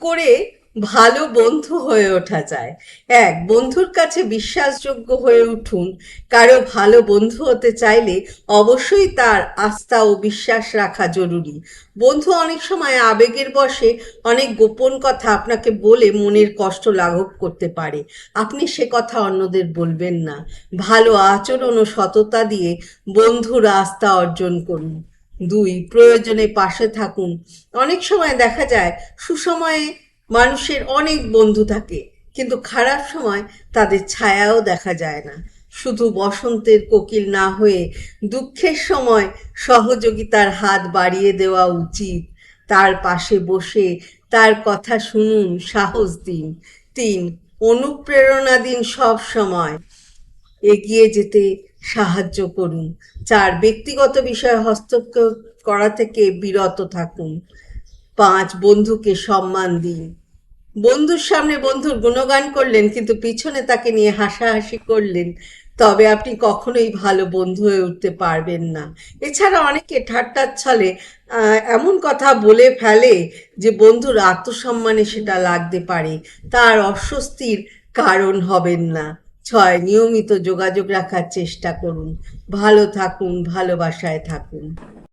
করে ভালো বন্ধু হয়ে ওঠা যায়। এক, বন্ধুর কাছে বিশ্বাসযোগ্য হয়ে উঠুন। কারও ভালো বন্ধু হতে চাইলে অবশ্যই তার আস্থা ও বিশ্বাস রাখা জরুরি। বন্ধু অনেক সময় আবেগের বশে অনেক গোপন কথা আপনাকে বলে মনের কষ্ট লাঘব করতে পারে। আপনি সে কথা অন্যদের বলবেন না। ভালো আচরণ ও সততা দিয়ে বন্ধুর আস্থা অর্জন করুন। দুই, প্রয়োজনে পাশে থাকুন। অনেক সময় দেখা যায়, সুসময়ে মানুষের অনেক বন্ধু থাকে, কিন্তু খারাপ সময় তাদের ছায়াও দেখা যায় না। শুধু বসন্তের কোকিল না হয়ে দুঃখের সময় সহযোগিতার হাত বাড়িয়ে দেওয়া উচিত। তার পাশে বসে তার কথা শুনুন, সাহস দিন। তিন, অনুপ্রেরণা দিন সব সময়। এগিয়ে যেতে সাহায্য করুন। চার, ব্যক্তিগত বিষয়ে হস্তক্ষেপ করা থেকে বিরত থাকুন। পাঁচ, বন্ধুকে সম্মান দিন। বন্ধুর সামনে বন্ধুর গুণগান করলেন, কিন্তু পিছনে তাকে নিয়ে হাসাহাসি করলেন। তবে আপনি কখনোই ভালো বন্ধু হয়ে উঠতে পারবেন না। এছাড়া অনেকে ঠাট্টার ছলে এমন কথা বলে ফেলে যে বন্ধুর আত্মসম্মানে সেটা লাগতে পারে। তার অস্বস্তির কারণ হবেন না। ছয় নিয়মিত যোগাযোগ রাখার চেষ্টা করুন। ভালো থাকুন ভালোবাসায় থাকুন।